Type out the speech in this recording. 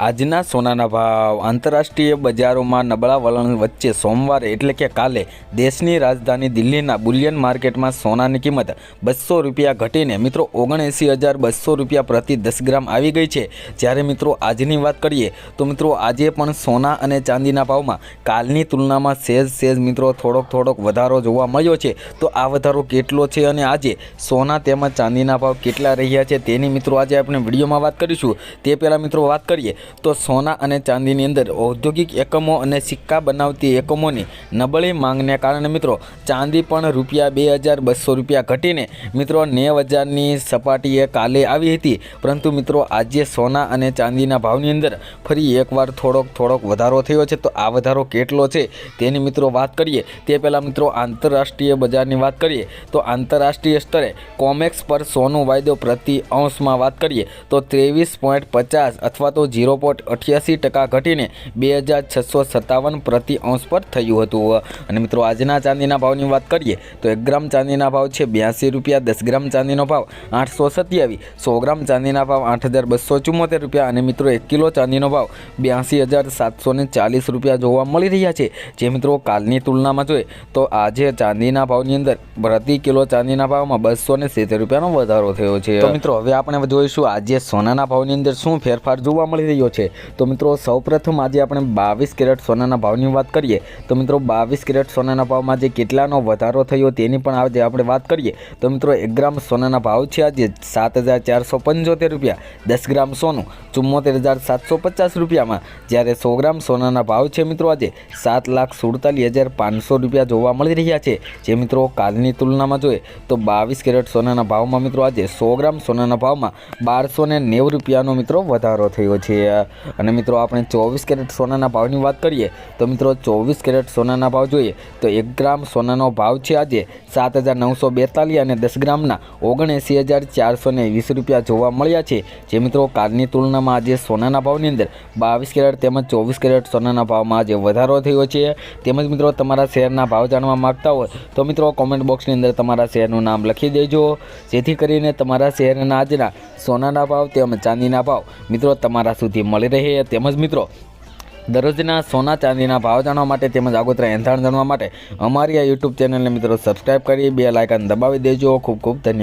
આજના સોનાના ભાવ. આંતરરાષ્ટ્રીય બજારોમાં નબળા વલણ વચ્ચે સોમવારે એટલે કે કાલે દેશની રાજધાની દિલ્હીના બુલિયન માર્કેટમાં સોનાની કિંમત બસો રૂપિયા ઘટીને મિત્રો ઓગણએંસી હજાર બસો રૂપિયા પ્રતિ દસ ગ્રામ આવી ગઈ છે. જ્યારે મિત્રો આજની વાત કરીએ તો મિત્રો આજે પણ સોના અને ચાંદીના ભાવમાં કાલની તુલનામાં સેજ સેજ મિત્રો થોડોક થોડોક વધારો જોવા મળ્યો છે. તો આ વધારો કેટલો છે અને આજે સોના તેમજ ચાંદીના ભાવ કેટલા રહ્યા છે તેની મિત્રો આજે આપણે વિડીયોમાં વાત કરીશું. તે પહેલાં મિત્રો વાત કરીએ તો સોના અને ચાંદીની અંદર ઔદ્યોગિક એકમો અને સિક્કા બનાવતી એકમોની નબળી માંગને કારણે મિત્રો ચાંદી પણ રૂપિયા બે હજાર બસો રૂપિયા ઘટીને મિત્રો નેવ હજારની સપાટીએ કાલે આવી હતી. પરંતુ મિત્રો આજે સોના અને ચાંદીના ભાવની અંદર ફરી એકવાર થોડોક થોડોક વધારો થયો છે. તો આ વધારો કેટલો છે તેની મિત્રો વાત કરીએ. તે પહેલાં મિત્રો આંતરરાષ્ટ્રીય બજારની વાત કરીએ. તો આંતરરાષ્ટ્રીય સ્તરે કોમેક્સ પર સોનું વાયદો પ્રતિ અંશમાં વાત કરીએ. તો ત્રેવીસ પોઈન્ટ પચાસ અથવા તો ઝીરો પોઈન્ટ અઠ્યાસી ટકા ઘટીને બે હજાર છસો સત્તાવન પ્રતિ અંશ પર થયું હતું. અને મિત્રો, આજના ચાંદીના ભાવની વાત કરીએ તો એક ગ્રામ ચાંદીના ભાવ છે બ્યાસી રૂપિયા, દસ ગ્રામ ચાંદીનો ભાવ આઠસો સત્યાવીસ, સો ગ્રામ ચાંદીના ભાવ આઠ હજાર બસો ચુમ્મોતેર રૂપિયા અને મિત્રો, એક કિલો ચાંદીનો ભાવ બ્યાસી હજાર સાતસો ચાલીસ રૂપિયા જોવા મળી રહ્યા છે. જે મિત્રો, કાલની તુલનામાં જોઈએ તો આજે ચાંદીના ભાવની અંદર પ્રતિ કિલો ચાંદીના ભાવમાં બસો ને સિત્તેર રૂપિયાનો વધારો થયો છે. મિત્રો, હવે આપણે જોઈશું આજે સોનાના ભાવની અંદર શું ફેરફાર જોવા મળી રહ્યો છે. તો મિત્રો, સૌપ્રથમ આજે આપણે બાવીસ કેરેટ સોનાના ભાવની વાત કરીએ. તો મિત્રો, બાવીસ કેરેટ સોનાના ભાવમાં જે કેટલાનો વધારો થયો તેની પણ આજે આપણે વાત કરીએ. તો મિત્રો, એક ગ્રામ સોનાના ભાવ છે આજે સાત હજાર ચારસો પંચોતેર રૂપિયા. દસ ગ્રામ સોનું ચુમ્મોતેર હજાર સાતસો પચાસ રૂપિયામાં. જ્યારે સો ગ્રામ સોનાના ભાવ છે મિત્રો, આજે સાત લાખ સુડતાલીસ હજાર પાંચસો રૂપિયા જોવા મળી રહ્યા છે. જે મિત્રો, કાલની તુલનામાં જોઈએ તો બાવીસ કેરેટ સોનાના ભાવમાં મિત્રો, આજે સો ગ્રામ સોનાના ભાવમાં બારસો નેવું રૂપિયાનો મિત્રો વધારો થયો છે. અને મિત્રો, આપણે ચોવીસ કેરેટ સોનાના ભાવની વાત કરીએ, તો મિત્રો, ચોવીસ કેરેટ સોનાના ભાવ જોઈએ, તો એક ગ્રામ સોનાનો ભાવ છે આજે સાત હજાર નવસો બેતાલીસ અને દસ ગ્રામના ઓગણએંસી હજાર ચારસો વીસ રૂપિયા જોવા મળ્યા છે. જે મિત્રો કાલની તુલનામાં આજે સોનાના ભાવની અંદર બાવીસ કેરેટ તેમજ ચોવીસ કેરેટ સોનાના ભાવમાં આજે વધારો થયો છે. તેમજ મિત્રો, તમારા શેરના ભાવ જાણવા માગતા હોય, તો મિત્રો કોમેન્ટ બોક્સની અંદર તમારા શેરનું નામ લખી દેજો. જેથી કરીને તમારા શેરના આજના સોનાના ભાવ તેમજ ચાંદીના ભાવ મિત્રો, તમારા સુધી મળી રહે તેમજ મિત્રો, દરરોજના સોના ચાંદીના ભાવ જાણવા માટે તેમજ આગોતરા એંધાણ જાણવા માટે અમારી આ યુટ્યુબ ચેનલને મિત્રો સબસ્ક્રાઈબ કરી, બે લાયકન દબાવી દેજો. ખૂબ ખૂબ ધન્યવાદ.